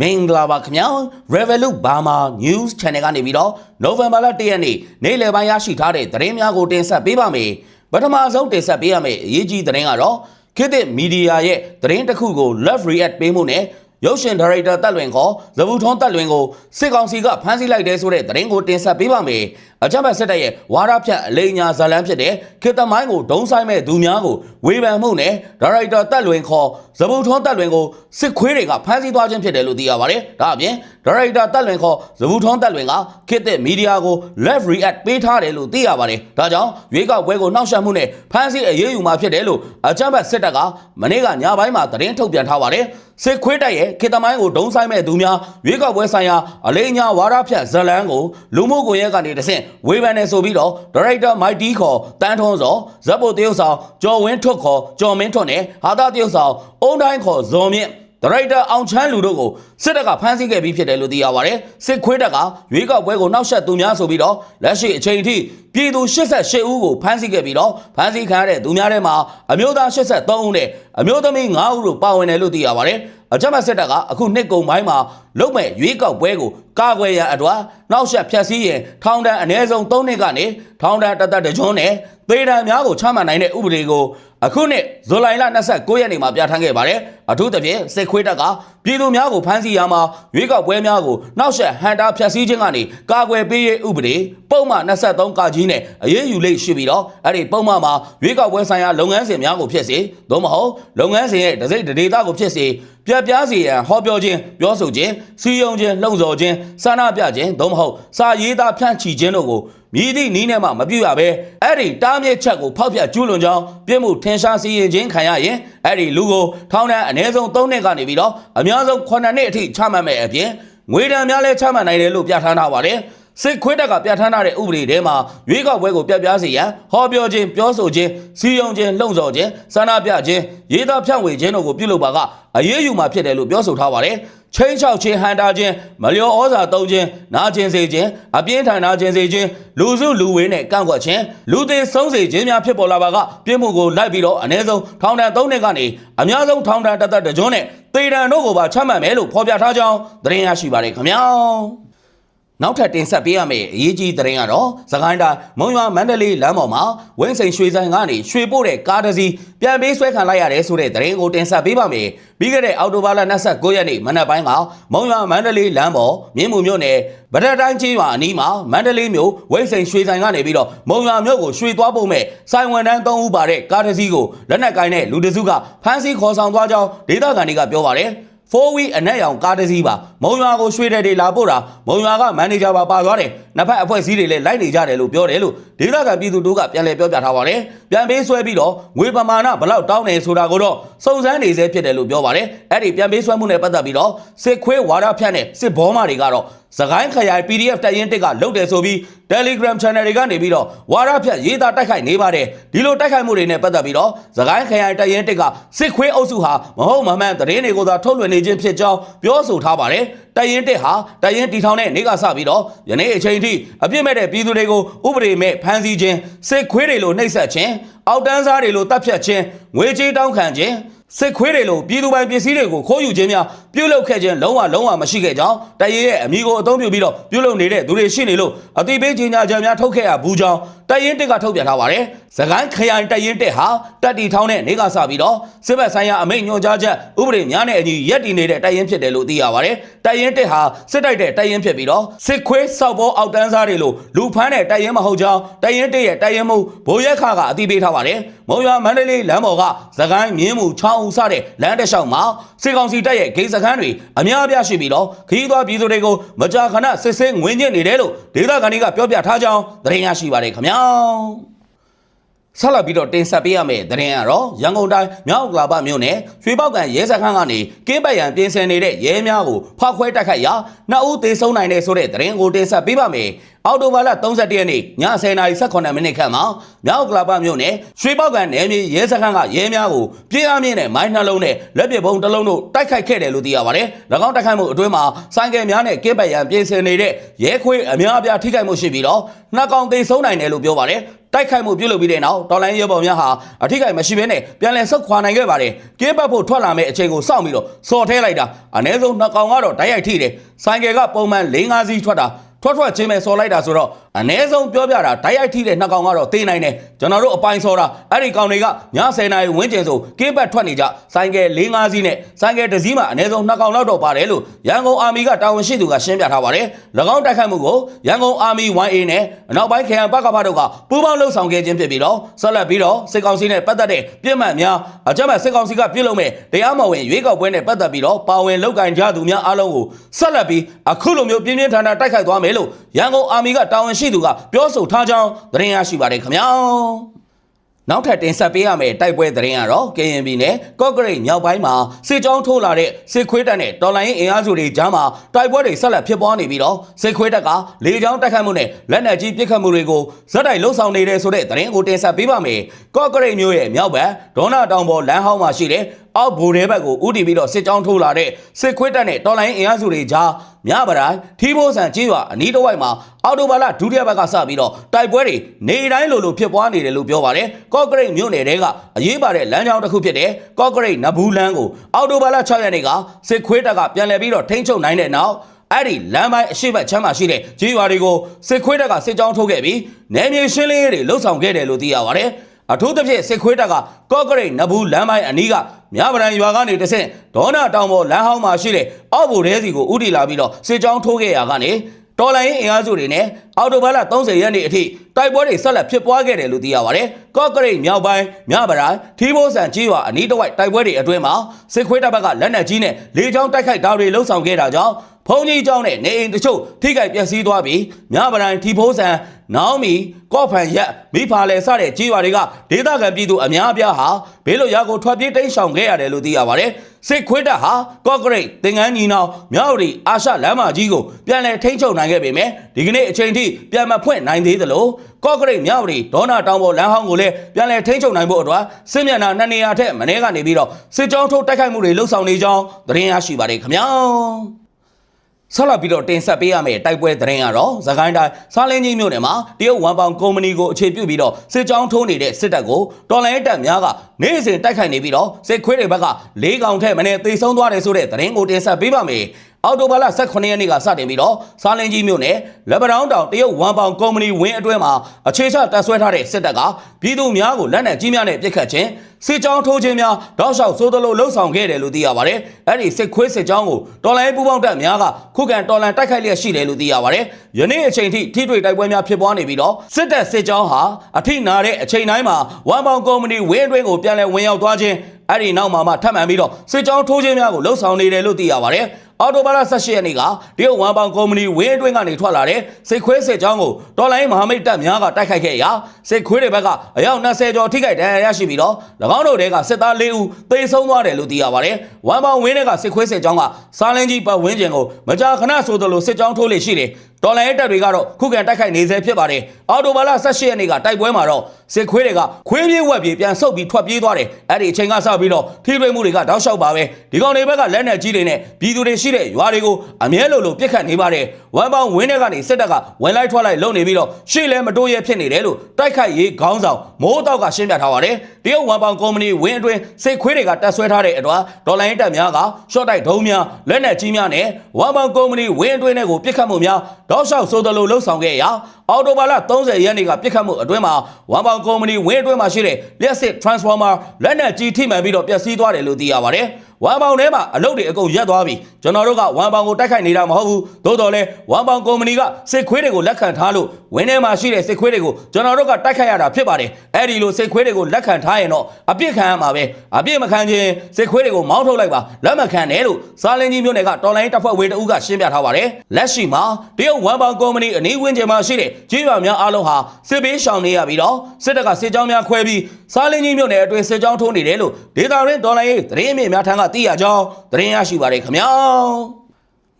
မင်္ဂလာပါခင်ဗျာ Revolut Burma News Channel ကနေပြီးတော့ November လ1ရက်နေ့နေ့လယ်ပိုင်းရရှိထားတဲ့သတင်းများကိုတင်ဆက်ပေးပါမယ်ပထမဆုံးတင်ဆက်ပေးရမယ့်အရေးကြီးသတင်းကတော့ခေတ်သစ်မီဒီယာရဲ့သတင်းတစ်ခုကို Love React ပေးမှုနဲ့ရုပ်ရှင်ဒါရိုက်တာတက်လွင်ခေါ်ဇဗူထွန်းတက်လွင်ကိုစစ်ကောင်စီကဖမ်းဆီးလိုက်တဲ့ဆိုတဲ့သတင်းကိုတင်ဆက်ပေးပါမယ်အကြမ်းဖက်စစ်တပ်ရဲ့ဝါဒဖြန့်အလိညာဇာလန်းဖြစ်တဲ့ခေတ်သမိုင်းကိုဒုံဆိုင်မဲ့သူများကိုဝေဖန်မှုနဲ့ဒါရိုက်တာတက်လွင်ခေါ်ဇဗူထွန်းတက်လွင်ကိုစစ်ခွေးတွေကဖမ်းဆီးသွားခြင်းဖြစ်တယ်လို့သိရပါတယ်ဒါအပြင်ဒါရိုက်တာတက်လွင်ခေါ်ဇဗူထွန်းတက်လွင်ကခေတ်သစ်မီဒီယာကို left react ပေးထားတယ်လို့သိရပါတယ်ဒါကြောင့်ရွေးကောက်ပွဲကိုနှောက်ယှက်မှုနဲ့ဖမ်းဆီးအရေးယူမှာဖြစ်တယ်လို့အကြမ်းဖက်စစ်တပ်ကမနေ့ကညပိုင်းမှာသတင်းထုတ်ပြန်ထားပါတယ်စစ်ခွေးတပ်ရဲ့ခေတ္တမိုင်းကိုဒုံဆိုင်မဲ့သူများရွေးကောက်ပွဲဆိုင်ရာအလေးညာဝါဒဖြန့်ဇလန်းကိုလူမှုကွန်ရက်ကနေတဆင့်ဝေဖန်နေဆိုပြီးတော့ဒါရိုက်တာမိုက်တီခေါ်တန်းထွန်းစောဇက်ပိုတရုတ်ဆောင်ကျော်ဝင်းထွတ်ခေါ်ကျော်မင်းထွတ်နဲ့ဟာတာတရုတ်ဆောင်အုံတိုင်းခေါ်ဇော်မြင့်ဒါရိုက်တာအောင်ချမ်းလူတို့ကိုစစ်တပ်ကဖမ်းဆီးခဲ့ပြီးဖြစ်တယ်လို့သိရပါတယ်စစ်ခွေးတပ်ကရွေးကောက်ပွဲကိုနှောက်ယှက်သူများဆိုပြီးတော့လက်ရှိအချိန်အထိပြည်သူ88ဦးကိုဖမ်းဆီးခဲ့ပြီးတော့ဖမ်းဆီးခံရတဲ့သူများထဲမှာအမျိုးသား83ဦးနဲ့အမျိုးသမီး9ဦးတို့ပါဝင်တယ်လို့သိရပါတယ်အကြမ်းဖက်စစ်တပ်ကအခုနှစ်ကုံပိုင်းမှာလုံမဲ့ရွေးကောက်ပွဲကိုကာကွယ်ရန်အတွက်နှောက်ယှက်ဖျက်ဆီးရင်ထောင်ဒဏ်အနည်းဆုံး3နှစ်ကနေထောင်ဒဏ်တစ်သက်တစ်ကျွန်းနဲ့သေ ဒဏ်များကိုချမှတ်နိုင်တဲ့ဥပဒေကိုအခုနှစ်ဇူလိုင်လ29ရက်နေ့မှာပြဋ္ဌာန်းခဲ့ပါတယ်အထူးသဖြင့်စစ်ခွေးတပ်ကပြည်သူများကိုဖမ်းဆီးရမှာရွေးကောက်ပွဲများကိုနှောက်ယှက်ဟန်တာဖျက်ဆီးခြင်းကနေကာကွယ်ပေးရေးဥပဒေပုံမှန်23ကကြီးနဲ့အရေးယူလိမ့်ရှိပြီးတော့အဲ့ဒီပုံမှန်မှာရွေးကောက်ပွဲဆိုင်ရာလုပ်ငန်းစဉ်များကိုဖြစ်စေသို့မဟုတ်လုပ်ငန်းစဉ်ရဲ့ဒစိမ့်ဒေတာကိုဖြစ်စေပြပြစီရန်ဟောပြောခြင်းပြောဆိုခြင်းစီယုံခြင်းလှုံ့ဆော်ခြင်းဆန္ဒပြခြင်းသို့မဟုတ်စာရေးသားဖြန့်ချီခြင်းတို့ကို မြည်သည့်နီးနဲ့မှမပြုတ်ရဘဲအဲ့ဒီတားမြစ်ချက်ကိုဖောက်ပြကျူးလွန်ကြောင်းပြစ်မှုထင်ရှားစီရင်ခြင်းခံရရင်အဲ့ဒီလူကိုထောင်ဒဏ်အနည်းဆုံး3နှစ်ကနေပြီးတော့အများဆုံး9နှစ်အထိချမှတ်မယ်အပြင်ငွေဒဏ်များလည်းချမှတ်နိုင်တယ်လို့ပြဋ္ဌာန်းထားပါတယ် စစ်ခွေးတက်ကပြဋ္ဌာန်းထားတဲ့ဥပဒေထဲမှာရွေးကောက်ပွဲကိုပြပြစေရန်ဟောပြောခြင်းပြောဆိုခြင်းစီယုံခြင်းလှုံ့ဆော်ခြင်းဆန္ဒပြခြင်းရေးသားဖြန့်ဝေခြင်းတို့ကိုပြုလုပ်ပါကအရေးယူမှာဖြစ်တယ်လို့ပြောဆိုထားပါတယ်ချင်းချောက်ချင်းဟန်တာခြင်းမလျော်ဩဇာသုံးခြင်းနာကျင်စေခြင်းအပြင်းထန်နာကျင်စေခြင်းလူစုလူဝေးနဲ့ကန့်ကွက်ခြင်းလူသေးဆုံးစေခြင်းများဖြစ်ပေါ်လာပါကပြစ်မှုကိုလိုက်ပြီးတော့အ ਨੇ ဆုံးထောင်ဒဏ်၃နှစ်ကနေအများဆုံးထောင်ဒဏ်တစ်သက်တစ်ကျွန်းနဲ့သေဒဏ်တို့ကိုပါချမှတ်မယ်လို့ဖော်ပြထားကြောင်းသတင်းရရှိပါတယ်ခင်ဗျာ နောက်ထပ်တင်ဆက်ပေးရမယ့်အရေးကြီးသတင်းကတော့သခိုင်းတိုင်းမုံရွာမန္တလေးလမ်းပေါ်မှာဝင်းစိန်ရွှေဆိုင်ကနေရွှေပို့တဲ့ကားတစ်စီးပြန်ပေးဆွဲခံလိုက်ရတယ်ဆိုတဲ့သတင်းကိုတင်ဆက်ပေးပါမယ်။ပြီးခဲ့တဲ့အောက်တိုဘာလ29ရက်နေ့မနက်ပိုင်းကမုံရွာမန္တလေးလမ်းပေါ်မြင်းမှုမြို့နယ်ဗဒတ်တိုင်းချင်းရွာအနီးမှာမန္တလေးမြို့ဝင်းစိန်ရွှေဆိုင်ကနေပြီးတော့မုံရွာမြို့ကိုရွှေသွားဖို့မဲ့စိုင်ဝန်တန်း3ဦးပါတဲ့ကားတစ်စီးကိုလက်နက်ကိုင်းတဲ့လူတစ်စုကဖမ်းဆီးခေါ်ဆောင်သွားကြောင်းဒေသခံတွေကပြောပါတယ်။ 4 week အနက်ရောင်ကားတစ်စီးပါမုံရွာကိုရွှေတဲ့တွေလာပို့တာမုံရွာကမန်နေဂျာပါပါသွားတယ်နှစ်ဖက်အဖွဲ့အစည်းတွေလည်းလိုက်နေကြတယ်လို့ပြောတယ်လို့ဒေသခံပြည်သူတို့ကပြန်လည်ပြောပြထားပါတယ်ပြန်ပေးဆွဲပြီးတော့ငွေပမာဏဘလောက်တောင်းနေဆိုတာကိုတော့စုံစမ်းနေစေဖြစ်တယ်လို့ပြောပါတယ်အဲ့ဒီပြန်ပေးဆွဲမှုနဲ့ပတ်သက်ပြီးတော့စစ်ခွေးဝါဒဖြန့်တဲ့စစ်ဘောမာတွေကတော့ စကိုင်းခရိုင် PDF တပ်ရင်းတစ်ကလုတ်တယ်ဆိုပြီး Telegram Channel တွေကနေပြီးတော့ဝါရဖြတ်ရေးသားတိုက်ခိုက်နေပါတယ်ဒီလိုတိုက်ခိုက်မှုတွေနဲ့ပတ်သက်ပြီးတော့စကိုင်းခရိုင်တပ်ရင်းတစ်ကစစ်ခွေးအုပ်စုဟာမဟုတ်မမှန်သတင်းတွေကိုသာထုတ်လွှင့်နေခြင်းဖြစ်ကြောင်းပြောဆိုထားပါတယ်တပ်ရင်းတစ်ဟာတပ်ရင်းတီထောင်တဲ့နေကစပြီးတော့ယနေ့အချိန်ထိအပြစ်မဲ့တဲ့ပြည်သူတွေကိုဥပဒေမဲ့ဖမ်းဆီးခြင်းစစ်ခွေးတွေလိုနှိပ်စက်ခြင်းအောက်တန်းစားတွေလိုတပ်ဖြတ်ခြင်းငွေကြေးတောင်းခံခြင်း စစ်ခွေးတွေလိုပြည်သူပိုင်ပစ္စည်းတွေကိုခိုးယူခြင်းများပြုလုပ်ခဲ့ခြင်းလုံးဝလုံးဝမရှိခဲ့ကြောင်းတရဲရဲ့အမိကိုအသုံးပြုပြီးတော့ပြုလုပ်နေတဲ့သူတွေရှိနေလို့အတိပေးကြီးညာကြံများထုတ်ခဲ့ရဘူးကြောင်း တရင်တက်ကထုတ်ပြန်ထားပါတယ်။သကိုင်းခရိုင်တရင်တက်ဟာတက်တီထောင်းတဲ့နေကစပြီးတော့စစ်ဘက်ဆိုင်ရာအမိန့်ညွှန်ကြားချက်ဥပဒေများနဲ့အညီရက်တည်နေတဲ့တရင်ဖြစ်တယ်လို့သိရပါတယ်။တရင်တက်ဟာစစ်တိုက်တဲ့တရင်ဖြစ်ပြီးတော့စစ်ခွေးစောက်ဘောအောက်တန်းစားတွေလို့လူဖမ်းတဲ့တရင်မဟုတ်ကြောင်းတရင်တက်ရဲ့တရင်မှုဘိုးရက်ခကအတိပေးထားပါတယ်။မုံရွာမန္တလေးလမ်းပေါ်ကသကိုင်းမြင်းမှုချောင်းဦးစတဲ့လမ်းတစ်လျှောက်မှာစစ်ကောင်စီတပ်ရဲ့ဂိတ်စခန်းတွေအများအပြားရှိပြီးတော့ခရီးသွားပြည်သူတွေကိုမကြာခဏစစ်ဆေးငွေညစ်နေတယ်လို့ဒေသခံတွေကပြောပြထားကြောင်းသတင်းရရှိပါတယ်ခင်ဗျာ long ဆက်လက်ပြီးတော့တင်ဆက်ပေးရမယ့်သတင်းကတော့ရန်ကုန်တိုင်းမြောက်ကလာပမြို့နယ်ရွှေပောက်ကံရဲစခန်းကနေကင်းပတ်ရန်ပြင်ဆင်နေတဲ့ရဲများကိုဖောက်ခွဲတိုက်ခိုက်ရာနှစ်ဦးသေဆုံးနိုင်တဲ့ဆိုတဲ့သတင်းကိုတင်ဆက်ပေးပါမယ်။အော်တိုဘာလ31ရက်နေ့ည10:18မိနစ်ခန့်မှာမြောက်ကလာပမြို့နယ်ရွှေပောက်ကံနယ်မြေရဲစခန်းကရဲများကိုပြင်းအားမြင့်တဲ့မိုင်းနှလုံးနဲ့လက်ပစ်ဗုံးတစ်လုံးတို့တိုက်ခိုက်ခဲ့တယ်လို့သိရပါတယ်။၎င်းတိုက်ခိုက်မှုအတွင်းမှာဆိုင်ကယ်များနဲ့ကင်းပတ်ရန်ပြင်ဆင်နေတဲ့ရဲခွေးအများအပြားထိခိုက်မှုရှိပြီးတော့နှစ်ကောင်သေဆုံးနိုင်တယ်လို့ပြောပါတယ်။ တိုက်ခိုက်မှုပြုလုပ်ပြီးတဲ့နောက်တော်လိုင်းရဲဘော်များဟာအထိကိမရှိဘဲနဲ့ပြန်လည်ဆုတ်ခွာနိုင်ခဲ့ပါတယ်ကင်းပတ်ဖို့ထွက်လာမယ့်အချိန်ကိုစောင့်ပြီးတော့စော်ထဲလိုက်တာအ ਨੇ ဆုံးနှစ်ကောင်ကတော့တိုက်ရိုက်ထိတယ်ဆိုင်ကယ်ကပုံမှန်၄၅စီးထွက်တာထွက်ထွက်ချင်းပဲစော်လိုက်တာဆိုတော့အ ਨੇ ဆုံးပြောပြတာတိုက်ရိုက်ထိတဲ့နှစ်ကောင်ကတော့တေးနိုင်တယ်ကျွန်တော်တို့အပိုင်းစော်တာအဲ့ဒီကောင်တွေကည10နာရီဝန်းကျင်ဆိုကင်းပတ်ထွက်နေကြဆိုင်ကယ်၄၅စီးနဲ့ဆိုင်ကယ်တစ်စီးမှာအ ਨੇ ဆုံးနှစ်ကောင်လောက်တော့ပါတယ်လို့ရန်ကုန်အာမီကတာဝန်ရှိသူကရှင်းပြထားပါတယ်၎င်းတိုက်ခိုက်မှုကိုရန်ကုန်အာမီ 1A နဲ့အနောက်ပိုင်းခရိုင်ဘက်ကဖတို့ကပူးပေါင်းလှုပ်ဆောင်ခဲ့ခြင်းဖြစ်ပြီးတော့ဆက်လက်ပြီးတော့စစ်ကောင်စီနဲ့ပတ်သက်တဲ့ပြစ်မှတ်များအကြမ်းဖက်စစ်ကောင်စီကပြုလုပ်မဲ့တရားမဝင်ရွေးကောက်ပွဲနဲ့ပတ်သက်ပြီးတော့ပါဝင်လုပ်ကင်ကြသူများအားလုံးကိုဆက်လက်ပြီးအခုလိုမျိုးပြင်းပြင်းထန်ထန်တိုက်ခိုက်သွားမယ်လို့ရန်ကုန်အာမီကတာဝန်ရှိသူကပြောဆိုထားကြောင်းသတင်းရရှိပါတယ်ခင်ဗျာနောက်ထပ်တင်ဆက်ပေးရမယ့်တိုက်ပွဲသတင်းကတော့ KNB နဲ့ကော့ဂရိတ်မြောက်ပိုင်းမှာစစ်ကြောင်းထိုးလာတဲ့စစ်ခွေးတပ်နဲ့တော်လိုင်းအင်အားစုတွေကြားမှာတိုက်ပွဲတွေဆက်လက်ဖြစ်ပွားနေပြီးတော့စစ်ခွေးတပ်ကလေကြောင်းတိုက်ခိုက်မှုနဲ့လက်နက်ကြီးပစ်ခတ်မှုတွေကိုဇက်တိုက်လှုပ်ဆောင်နေတဲ့ဆိုတဲ့သတင်းကိုတင်ဆက်ပေးပါမယ်။ကော့ဂရိတ်မြို့ရဲ့မြောက်ဘက်ဒေါနာတောင်ပေါ်လမ်းဟောင်းမှာရှိတဲ့အောက်ဘူရဲဘက်ကိုဥတီပြီးတော့စစ်ကြောင်းထိုးလာတဲ့စစ်ခွေးတပ်နဲ့တော်လိုင်းအင်အားစုတွေကြားမြပတိုင်းထီးမိုးဆန်ကြီးရွာအနီးတစ်ဝိုက်မှာအော်တိုဘာလဒုတိယဘက်ကစပြီးတော့တိုက်ပွဲတွေနေတိုင်းလိုလိုဖြစ်ပွားနေတယ်လို့ပြောပါတယ်ကော့ဂရိတ်မြို့နယ်တဲကအရေးပါတဲ့လမ်းကြောင်းတစ်ခုဖြစ်တဲ့ကော့ဂရိတ်နဘူးလန်းကိုအော်တိုဘာလ6ရက်နေ့ကစစ်ခွေးတပ်ကပြန်လည်ပြီးတော့ထိန်းချုပ်နိုင်တဲ့နောက်အဲ့ဒီလမ်းပိုင်းအရှိတ်ချမ်းမှာရှိတဲ့ကြီးရွာတွေကိုစစ်ခွေးတပ်ကစစ်ကြောင်းထိုးခဲ့ပြီးနယ်မြေရှင်းလင်းရေးတွေလှုပ်ဆောင်ခဲ့တယ်လို့သိရပါတယ် အထူးသဖြင့်စစ်ခွေးတပ်ကကော့ဂရိတ်နဘူးလမ်းပိုင်းအနီးကမြပရန်ရွာကနေတဆင့်ဒေါနာတောင်ပေါ်လမ်းဟောင်းမှာရှိတဲ့အောက်ဘူရဲစီကိုဥတီလာပြီးတော့စစ်ကြောင်းထိုးခဲ့ရကနေတော်လိုင်းအင်အားစုတွေနဲ့အော်တိုဘာလ30ရက်နေ့အထိတိုက်ပွဲတွေဆက်လက်ဖြစ်ပွားခဲ့တယ်လို့သိရပါတယ်။ကော့ကရိတ်မြောက်ပိုင်းမြပရိုင်ထီးဘိုးဆန်ကြီးရွာအနီးတစ်ဝိုက်တိုက်ပွဲတွေအတွင်းမှာစစ်ခွေးတပ်ဘက်ကလက်နက်ကြီးနဲ့လေကြောင်းတိုက်ခိုက်တာတွေလှုပ်ဆောင်ခဲ့တာကြောင့် ဖုန်ကြီးကျောင်းနဲ့နေအိမ်တချို့ထိခိုက်ပျက်စီးသွားပြီးမြပရိုင်ထီဘိုးဆန်နောင်မီကော့ဖန်ရက်မိဖာလဲစတဲ့ကြီးရွာတွေကဒေသခံပြည်သူအများအပြားဟာဘေးလွတ်ရာကိုထွက်ပြေးတိမ်းရှောင်ခဲ့ရတယ်လို့သိရပါတယ်။စစ်ခွေးတပ်ဟာကော့ကရိတ်သင်္ကန်းညီနောင်မြောက်ရီအာရှလမ်းမကြီးကိုပြန်လည်ထိန်းချုပ်နိုင်ခဲ့ပေမဲ့ဒီကနေ့အချိန်ထိပြန်မဖွင့်နိုင်သေးသလိုကော့ကရိတ်မြောက်ရီဒေါနာတောင်ပေါ်လမ်းဟောင်းကိုလည်းပြန်လည်ထိန်းချုပ်နိုင်ဖို့အတွက်စစ်မျက်နှာနှစ်နေရာထက်မနေ့ကနေပြီးတော့စစ်ကြောင်းထိုးတိုက်ခိုက်မှုတွေလှုပ်ဆောင်နေကြောင်းသတင်းရရှိပါတယ်ခင်ဗျာ ဆက်လက်ပြီးတော့တင်ဆက်ပေးရမယ့်တိုက်ပွဲသတင်းကတော့သခိုင်းတိုင်းစားလင်းကြီးမြို့နယ်မှာတရုတ်ဝမ်ပေါင်ကုမ္ပဏီကိုအခြေပြုပြီးတော့စစ်ကြောင်းထိုးနေတဲ့စစ်တပ်ကိုတော်လိုင်းတပ်များကနေ့စဉ်တိုက်ခိုက်နေပြီးတော့စစ်ခွေးတွေဘက်က၄កောင်ထက်မနေ့သေဆုံးသွားတယ်ဆိုတဲ့သတင်းကိုတင်ဆက်ပေးပါမယ်။ အော်တိုဘာလ18ရက်နေ့ကစတင်ပြီးတော့စားလင်းကြီးမြို့နယ်လက်ပတောင်းတောင်တရုတ်ဝမ်ပေါင်ကုမ္ပဏီဝင်းအတွင်းမှာအခြေချတပ်ဆွဲထားတဲ့စစ်တပ်ကပြည်သူများကိုလက်နက်ကြီးများနဲ့ပစ်ခတ်ခြင်းစစ်ကြောင်းထိုးခြင်းများတောက်လျှောက်စိုးသလိုလှုပ်ဆောင်ခဲ့တယ်လို့သိရပါတယ်။အဲ့ဒီစစ်ခွေးစစ်ကြောင်းကိုတော်လိုင်းပူပေါင်းတပ်များကခုခံတော်လန်တိုက်ခိုက်လျက်ရှိတယ်လို့သိရပါတယ်။ယနေ့အချိန်ထိထိတွေ့တိုက်ပွဲများဖြစ်ပွားနေပြီးတော့စစ်တပ်စစ်ကြောင်းဟာအထိနာတဲ့အချိန်တိုင်းမှာဝမ်ပေါင်ကုမ္ပဏီဝင်းအတွင်းကိုပြန်လည်ဝင်ရောက်သွားခြင်းအဲ့ဒီနောက်မှာမှထပ်မံပြီးတော့စစ်ကြောင်းထိုးခြင်းများကိုလှုပ်ဆောင်နေတယ်လို့သိရပါတယ်။ အော်တိုဘာလ18ရက်နေ့ကတရုတ်ဝမ်ပေါင်ကုမ္ပဏီဝင်းအတွင်းကနေထွက်လာတဲ့စစ်ခွေးစစ်ကြောင်းကိုတော်လိုင်းမဟာမိတ်တပ်များကတိုက်ခိုက်ခဲ့ရာစစ်ခွေးတွေဘက်ကအယောက်20ကျော်ထိခိုက်ဒဏ်ရာရရှိပြီးတော့၎င်းတို့တွေကစစ်သား၄ဦးသေဆုံးသွားတယ်လို့သိရပါတယ်။ဝမ်ပေါင်ဝင်းတွေကစစ်ခွေးစစ်ကြောင်းကစားလင်းကြီးပတ်ဝန်းကျင်ကိုမကြာခဏဆိုသလိုစစ်ကြောင်းထိုးလေရှိတယ်။ တော်လိုင်းတပ်တွေကတော့ခုခံတိုက်ခိုက်နေဆဲဖြစ်ပါတယ်။အော်တိုဘာလ18ရက်နေ့ကတိုက်ပွဲမှာတော့စစ်ခွေးတွေကခွေးပြေးဝက်ပြေးပြန်ဆုတ်ပြီးထွက်ပြေးသွားတယ်။အဲ့ဒီအချိန်ကစပြီးတော့ထိတွေ့မှုတွေကတောက်လျှောက်ပါပဲ။ဒီကောင်တွေဘက်ကလက်နက်ကြီးတွေနဲ့ပြည်သူတွေရှိတဲ့ရွာတွေကိုအမြဲလိုလိုပြစ်ခတ်နေပါတယ်။ဝမ်ပေါင်ဝင်းတဲ့ကနေစစ်တပ်ကဝင်လိုက်ထွက်လိုက်လုပ်နေပြီးတော့ရှေ့လဲမတိုးရဲဖြစ်နေတယ်လို့တိုက်ခိုက်ရေးခေါင်းဆောင်မိုးတောက်ကရှင်းပြထားပါတယ်။တရုတ်ဝမ်ပေါင်ကုမ္ပဏီဝင်းအတွင်းစစ်ခွေးတွေကတက်ဆွဲထားတဲ့အတွက်ဒေါ်လာရင်းတပ်များကရှော့တိုက်ဒုံးများလက်နက်ကြီးများနဲ့ဝမ်ပေါင်ကုမ္ပဏီဝင်းအတွင်းတွေကိုပြစ်ခတ်မှုများတောက်လျှောက်ဆိုသလိုလှုပ်ဆောင်ခဲ့ရာအော်တိုဘာလ30ရက်နေ့ကပြစ်ခတ်မှုအတွင်းမှာဝမ်ပေါင်ကုမ္ပဏီဝင်းအတွင်းမှာရှိတဲ့လျှက်စစ် transformer လက်နက်ကြီးထိမှန်ပြီးတော့ပျက်စီးသွားတယ်လို့သိရပါတယ်။ ဝမ်ပေါင်ထဲမှာအလုပ်တွေအကုန်ရက်သွားပြီကျွန်တော်တို့ကဝမ်ပေါင်ကိုတိုက်ခိုက်နေတာမဟုတ်ဘူးသို့တော်လဲဝမ်ပေါင်ကုမ္ပဏီကစစ်ခွေးတွေကိုလက်ခံထားလို့ဝင်းထဲမှာရှိတဲ့စစ်ခွေးတွေကိုကျွန်တော်တို့ကတိုက်ခိုက်ရတာဖြစ်ပါတယ်အဲ့ဒီလိုစစ်ခွေးတွေကိုလက်ခံထားရင်တော့အပြစ်ခံရမှာပဲအပြစ်မခံခြင်းစစ်ခွေးတွေကိုမောင်းထုတ်လိုက်ပါလက်မခံနဲ့လို့စားလင်းကြီးမျိုးနယ်ကတော်လိုင်းတပ်ဖွဲ့ဝေတအုပ်ကရှင်းပြထားပါတယ်လက်ရှိမှာတရုတ်ဝမ်ပေါင်ကုမ္ပဏီအနီးဝန်းကျင်မှာရှိတဲ့ကြေးရွာများအားလုံးဟာစစ်ဘေးရှောင်နေရပြီးတော့စစ်တပ်ကစစ်ကြောင်းများခွဲပြီးစားလင်းကြီးမျိုးနယ်အတွင်းစစ်ကြောင်းထိုးနေတယ်လို့ဒေတာရင်းတော်လိုင်းရေးသတင်းအမြင့်များထံကသိရကြောင်းသတင်းရရှိပါတယ်ခင်ဗျာ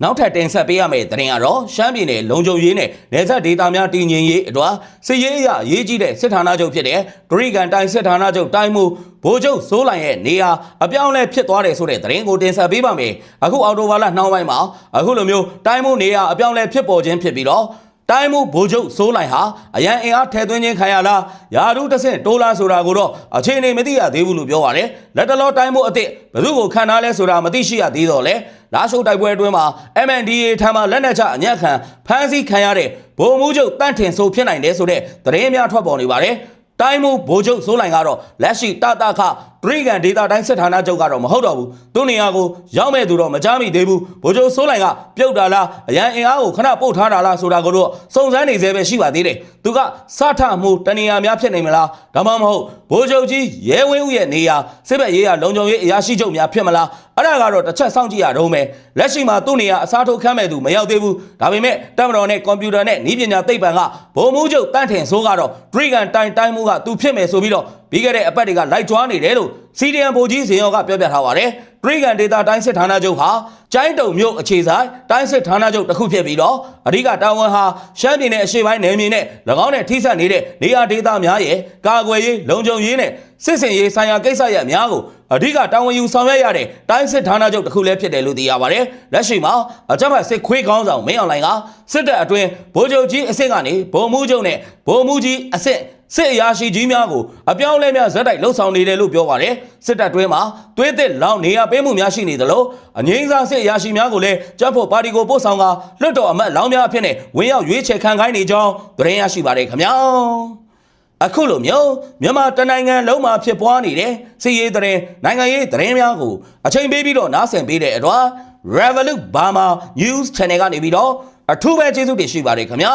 နောက်ထပ်တင်ဆက်ပေးရမယ့်သတင်းကတော့ရှမ်းပြည်နယ်လုံခြုံရေးနဲ့နယ်စပ်ဒေသများတည်ငြိမ်ရေးအတွက်စစ်ရေးအရအရေးကြီးတဲ့စစ်ဌာနချုပ်ဖြစ်တဲ့ဂရိကန်တိုင်းစစ်ဌာနချုပ်တိုင်းမှုဗိုလ်ချုပ်စိုးလိုင်ရဲ့နေရာအပြောင်းအလဲဖြစ်သွားတယ်ဆိုတဲ့သတင်းကိုတင်ဆက်ပေးပါမယ်။အခုအော်တိုဘာလနှောင်းပိုင်းမှာအခုလိုမျိုးတိုင်းမှုနေရာအပြောင်းအလဲဖြစ်ပေါ်ခြင်းဖြစ်ပြီးတော့ တိုင်းမှုဗိုလ်ချုပ်စိုးလိုက်ဟာအရန်အင်အားထဲသွင်းခြင်းခံရလားယာရုတဆင့်တိုးလားဆိုတာကိုတော့အခြေအနေမသိရသေးဘူးလို့ပြောပါတယ်လက်တလောတိုင်းမှုအစ်စ်ဘယ်သူကိုခံထားလဲဆိုတာမသိရှိရသေးတော့လေလာရှိုးတိုက်ပွဲအတွင်းမှာ MNDA ထံမှလက်နက်ချအညက်ခံဖမ်းဆီးခံရတဲ့ဗိုလ်မှူးချုပ်တန့်ထင်ဆိုဖြစ်နိုင်တယ်ဆိုတဲ့သတင်းများထွက်ပေါ်နေပါတယ်တိုင်းမှုဗိုလ်ချုပ်စိုးလိုင်ကတော့လက်ရှိတတခ ဒရိကန်ဒေတာတိုင်းစစ်ဌာနချုပ်ကတော့မဟုတ်တော့ဘူးသူနေရာကိုရောက်မဲ့သူတော့မကြားမိသေးဘူးဗိုလ်ချုပ်စိုးလိုင်ကပြုတ်တာလားအရန်အင်အားကိုခဏပုတ်ထားတာလားဆိုတာကိုတော့စုံစမ်းနေသေးပဲရှိပါသေးတယ်သူကစထမှုတနေရာများဖြစ်နေမလားဒါမှမဟုတ်ဗိုလ်ချုပ်ကြီးရဲဝင်းဦးရဲ့နေရာစစ်ဘက်ရေးရလုံခြုံရေးအရာရှိချုပ်များဖြစ်မလားအဲ့ဒါကတော့တစ်ချက်စောင့်ကြည့်ရတော့မယ်လက်ရှိမှာသူ့နေရာအစားထိုးခမ်းမဲ့သူမရောက်သေးဘူးဒါပေမဲ့တမတော်နဲ့ကွန်ပျူတာနဲ့ဤပညာသိပ္ပံကဗိုလ်မှူးချုပ်တန့်ထင်ဆိုးကတော့ဒရိကန်တိုင်တိုင်းမှုကသူဖြစ်မယ်ဆိုပြီးတော့ ပြီးခဲ့တဲ့အပတ်တွေကလိုက်ကြွားနေတယ်လို့စီဒီအမ်ဗိုလ်ကြီးဇင်ရောကပြောပြထားပါတယ်ဒရိကန်ဒေတာတိုင်းစစ်ဌာနချုပ်ဟာကျိုင်းတုံမြို့အခြေဆိုင်တိုင်းစစ်ဌာနချုပ်တစ်ခုဖြစ်ပြီးတော့အဓိကတာဝန်ဟာရှမ်းပြည်နယ်အရှေ့ပိုင်းနယ်မြေနဲ့၎င်းနဲ့ထိစပ်နေတဲ့နေရာဒေသများရဲ့ကာကွယ်ရေးလုံခြုံရေးနဲ့စစ်စင်ရေးဆိုင်ရာကိစ္စရပ်များကိုအဓိကတာဝန်ယူဆောင်ရွက်ရတဲ့တိုင်းစစ်ဌာနချုပ်တစ်ခုလည်းဖြစ်တယ်လို့သိရပါတယ်လက်ရှိမှာအကြမ်းဖက်စစ်ခွေးကောင်းဆောင်မင်းအောင်လှိုင်ကစစ်တပ်အတွင်းဗိုလ်ချုပ်ကြီးအဆင့်ကနေဗိုလ်မှူးချုပ်နဲ့ဗိုလ်မှူးကြီးအဆင့် စစ်အရာရှိကြီးများကိုအပြောင်းအလဲများဇက်တိုက်လှုပ်ဆောင်နေတယ်လို့ပြောပါတယ်စစ်တပ်တွင်းမှာသွေးသစ်လောင်နေရပေးမှုများရှိနေသလိုအငိမ့်စားစစ်အရာရှိများကိုလည်းကြက်ဖို့ပါတီကိုပို့ဆောင်ကလွတ်တော်အမတ်လောင်းများအဖြစ်နဲ့ဝင်ရောက်ရွေးချယ်ခံခိုင်းနေကြောင်းသတင်းရရှိပါတယ်ခင်ဗျာအခုလိုမျိုးမြန်မာတနိုင်ငံလုံးမှာဖြစ်ပွားနေတဲ့စီရေးသတင်းနိုင်ငံရေးသတင်းများကိုအချိန်ပေးပြီးတော့နားဆင်ပေးတဲ့အတွက် Revolut Burma News Channel ကနေပြီးတော့အထူးပဲကျေးဇူးတင်ရှိပါတယ်ခင်ဗျာ